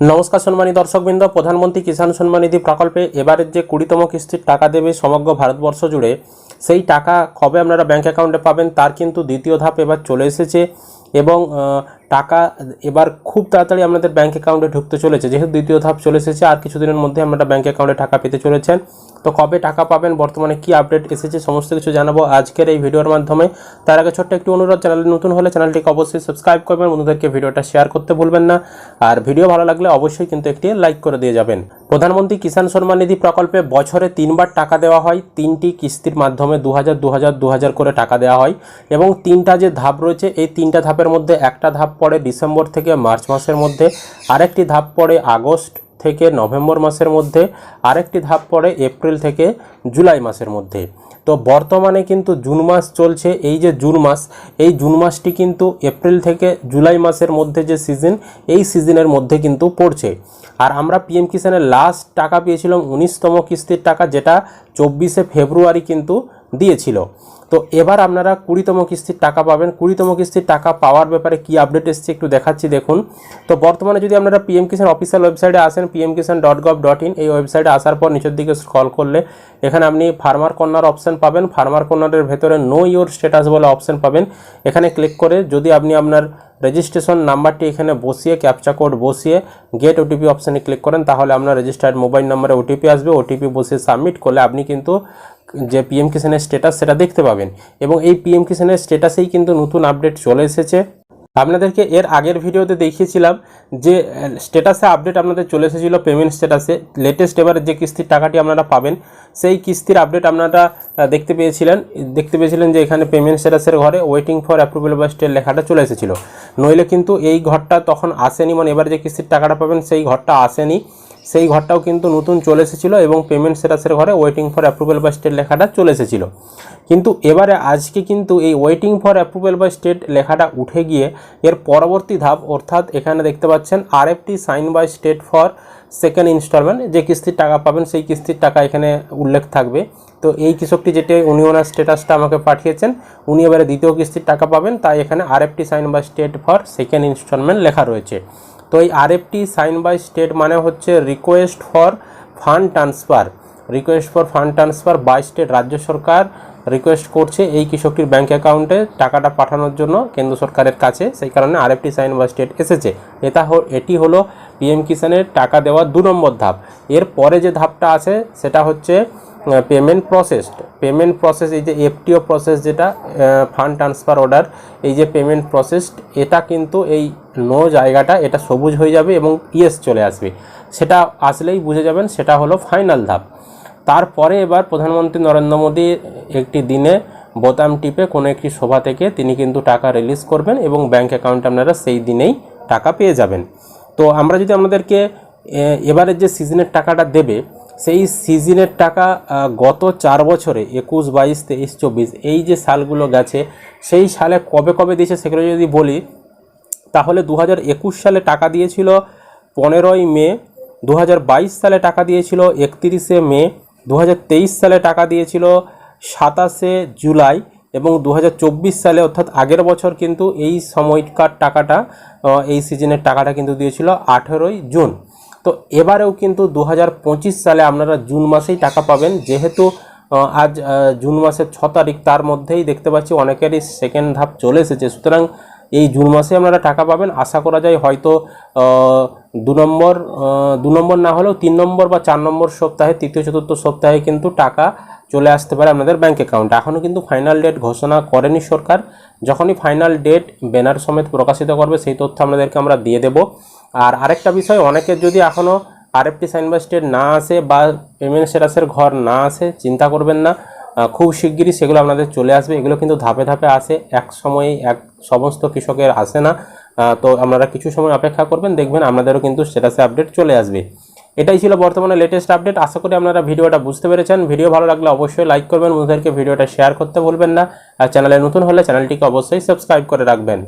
নমস্কার সম্মানী দর্শকবৃন্দ, প্রধানমন্ত্রী কিষাণ সম্মান নিধি প্রকল্পে এবারের যে কুড়িতম কিস্তির টাকা দেবে সমগ্র ভারতবর্ষ জুড়ে, সেই টাকা কবে আপনারা ব্যাঙ্ক অ্যাকাউন্টে পাবেন তার কিন্তু দ্বিতীয় ধাপ এবার চলে এসেছে এবং টাকা এবার খুব তাড়াতাড়ি আপনাদের ব্যাংক অ্যাকাউন্টে ঢুকতে চলেছে। যেহেতু দ্বিতীয় ধাপ চলে এসেছে, আর কিছুদিনের মধ্যে আপনারা ব্যাংক অ্যাকাউন্টে টাকা পেতে চলেছেন। তো কবে টাকা পাবেন, বর্তমানে কি আপডেট এসেছে সমস্ত কিছু জানাব আজকের এই ভিডিওর মাধ্যমে। তার আগে ছোট্ট একটি অনুরোধ, চ্যানেলে নতুন হলে চ্যানেলটিকে অবশ্যই সাবস্ক্রাইব করবেন, বন্ধুদেরকে ভিডিওটা শেয়ার করতে ভুলবেন না। আর ভিডিও ভালো লাগলে অবশ্যই কিন্তু একটি লাইক করে দিয়ে যাবেন। প্রধানমন্ত্রী কিষাণ সম্মান নিধি প্রকল্পে বছরে তিনবার টাকা দেওয়া হয়। তিনটি কিস্তির মাধ্যমে দু হাজার দু হাজার দু হাজার করে টাকা দেওয়া হয়। এবং তিনটা যে ধাপ রয়েছে, এই তিনটা ধাপের মধ্যে একটা ধাপ পড়ে ডিসেম্বর থেকে মার্চ মাসের মধ্যে, আরেকটি ধাপ পড়ে আগস্ট থেকে নভেম্বর মাসের মধ্যে, আরেকটি ধাপ পড়ে এপ্রিল থেকে জুলাই মাসের মধ্যে। তো বর্তমানে কিন্তু জুন মাস চলছে, এই যে জুন মাস, এই জুন মাসটি কিন্তু এপ্রিল থেকে জুলাই মাসের মধ্যে যে সিজন এই সিজনের মধ্যে কিন্তু পড়ছে। আর আমরা পিএম কিষানের লাস্ট টাকা পেয়েছিলাম উনিশতম কিস্তির টাকা, যেটা চব্বিশে ফেব্রুয়ারি কিন্তু দিয়েছিল। তো এবার আপনারা কুড়িতম কিস্তির টাকা পাবেন। কুড়িতম কিস্তির টাকা পাওয়ার ব্যাপারে কি আপডেট এসছে একটু দেখাচ্ছি, দেখুন। তো বর্তমানে যদি আপনারা পিএম কিষান অফিসিয়াল ওয়েবসাইটে আসেন PM Kisan dot gov dot in এই ওয়েবসাইটে আসার পর নিচের দিকে স্ক্রল করলে এখানে আপনি ফার্মার কর্নার অপশান পাবেন। ফার্মার কর্নারের ভেতরে নো ইওর স্ট্যাটাস বলে অপশন পাবেন। এখানে ক্লিক করে যদি আপনি আপনার রেজিস্ট্রেশন নাম্বারটি এখানে বসিয়ে ক্যাপচা কোড বসিয়ে গেট ওটিপি অপশানে ক্লিক করেন, তাহলে আপনার রেজিস্টার্ড মোবাইল নাম্বারে ওটিপি আসবে। ওটিপি বসিয়ে সাবমিট করলে আপনি কিন্তু যে পিএম কিষানের স্ট্যাটাস সেটা দেখতে পাবেন। এবং এই পিএম কিষানের স্ট্যাটাসেই কিন্তু নতুন আপডেট চলে এসেছে। আপনাদেরকে এর আগের ভিডিওতে দেখিয়েছিলাম যে স্ট্যাটাসে আপডেট আপনাদের চলে এসেছিল পেমেন্ট স্ট্যাটাসে লেটেস্ট এবার যে কিস্তির টাকাটি আপনারা পাবেন, সেই কিস্তির আপডেট আপনারা দেখতে পেয়েছিলেন। দেখতে পেয়েছিলেন যে এখানে পেমেন্ট স্ট্যাটাসের ঘরে ওয়েটিং ফর অ্যাপ্রুভেল বা স্টেট লেখাটা চলে এসেছিল। নইলে কিন্তু এই ঘরটা তখন আসেনি মানে এবার যে কিস্তির টাকাটা পাবেন, সেই ঘরটা আসেনি। সেই ঘরটাও কিন্তু নতুন চলে এসেছিল এবং পেমেন্ট স্ট্যাটাসের ঘরে ওয়েটিং ফর অ্যাপ্রুভেল বা স্টেট লেখাটা চলে এসেছিল। কিন্তু এবারে আজকে কিন্তু এই ওয়েটিং ফর অ্যাপ্রুভেল বা স্টেট লেখাটা উঠে গিয়ে এর পরবর্তী ধাপ অর্থাৎ এখানে দেখতে পাচ্ছেন RFT sign by state for second instalment যে কিস্তির টাকা পাবেন সেই কিস্তির টাকা এখানে উল্লেখ থাকবে। তো এই কৃষকটি যেটি উনি ওনার স্ট্যাটাসটা আমাকে পাঠিয়েছেন, উনি এবারে দ্বিতীয় কিস্তির টাকা পাবেন, তাই এখানে RFT sign by state for second instalment লেখা রয়েছে। তো এই আরএফটি সাইন বাই স্টেট মানে হচ্ছে request for fund transfer request for fund transfer by state রাজ্য সরকার রিকোয়েস্ট করছে এই কৃষকটির ব্যাংক অ্যাকাউন্টে টাকাটা পাঠানোর জন্য কেন্দ্র সরকারের কাছে। সেই কারণে আরএফটি সাইন বা স্টেট এসেছে। এটা এটি হলো পিএম কিষানের টাকা দেওয়ার দু নম্বর ধাপ। এর পরে যে ধাপটা আছে, সেটা হচ্ছে পেমেন্ট প্রসেস পেমেন্ট প্রসেস এই যে এফটিও প্রসেস যেটা ফান্ড ট্রান্সফার অর্ডার এই যে পেমেন্ট প্রসেস এটা কিন্তু এই নো জায়গাটা এটা সবুজ হয়ে যাবে এবং ইয়েস চলে আসবে। সেটা আসলেই বুঝে যাবেন সেটা হলো ফাইনাল ধাপ। তারপরে এবার প্রধানমন্ত্রী নরেন্দ্র মোদী একটি দিনে বোতাম টিপে কোনো একটি সভা থেকে তিনি কিন্তু টাকা রিলিজ করবেন এবং ব্যাংক অ্যাকাউন্টে আপনারা সেই দিনেই টাকা পেয়ে যাবেন। তো আমরা যদি আপনাদেরকে এ, এবারের যে সিজনের টাকাটা দেবে সেই সিজনের টাকা গত চার বছরে, একুশ, বাইশ, তেইশ, চব্বিশ, এই যে সালগুলো গেছে, সেই সালে কবে কবে দিয়েছে সেগুলো যদি বলি, তাহলে দু হাজার একুশ সালে টাকা দিয়েছিল পনেরোই মে দু হাজার বাইশ সালে টাকা দিয়েছিল একত্রিশে মে দু হাজার তেইশ সালে টাকা দিয়েছিল সাতাশে জুলাই, এবং দু হাজার চব্বিশ সালে, অর্থাৎ আগের বছর কিন্তু এই সময়কার টাকাটা এই সিজনের টাকাটা কিন্তু দিয়েছিল আঠেরোই জুন। তো এবারেও কিন্তু দু হাজার পঁচিশ সালে আপনারা জুন মাসেই টাকা পাবেন। যেহেতু আজ জুন মাসের ছ তারিখ, তার মধ্যেই দেখতে পাচ্ছি অনেকেরই সেকেন্ড ধাপ চলে এসেছে। সুতরাং এই জুন মাসে আপনারা টাকা পাবেন। আশা করা যায় হয়তো দু নম্বর দু নম্বর না হলেও তিন নম্বর বা চার নম্বর সপ্তাহে, তৃতীয়, চতুর্থ সপ্তাহে কিন্তু টাকা চলে আসতে পারে আপনাদের ব্যাঙ্ক অ্যাকাউন্ট এখনও কিন্তু ফাইনাল ডেট ঘোষণা করেনি সরকার। যখনই ফাইনাল ডেট ব্যানার সমেত প্রকাশিত করবে, সেই তথ্য আপনাদেরকে আমরা দিয়ে দেব। আর আরেকটা বিষয় অনেকের যদি এখনও আরএফটি সাইন বাই স্টেট না আসে বা পেমেন্ট স্ট্যাটাসের ঘর না আসে, চিন্তা করবেন না। খুব শিগগিরই সেগুলো আপনাদের চলে আসবে। এগুলো কিন্তু ধাপে ধাপে আসে, এক সময়ে এক সমস্ত কৃষকের আসে না। তো আপনারা কিছু সময় অপেক্ষা করবেন, দেখবেন আপনাদেরও কিন্তু স্ট্যাটাসে আপডেট চলে আসবে। এটাই ছিল বর্তমানে লেটেস্ট আপডেট আশা করি আপনারা ভিডিওটা বুঝতে পেরেছেন। ভিডিও ভালো লাগলে অবশ্যই লাইক করবেন, বন্ধুদেরকে ভিডিওটা শেয়ার করতে বলবেন না। আর চ্যানেলে নতুন হলে চ্যানেলটিকে অবশ্যই সাবস্ক্রাইব করে রাখবেন।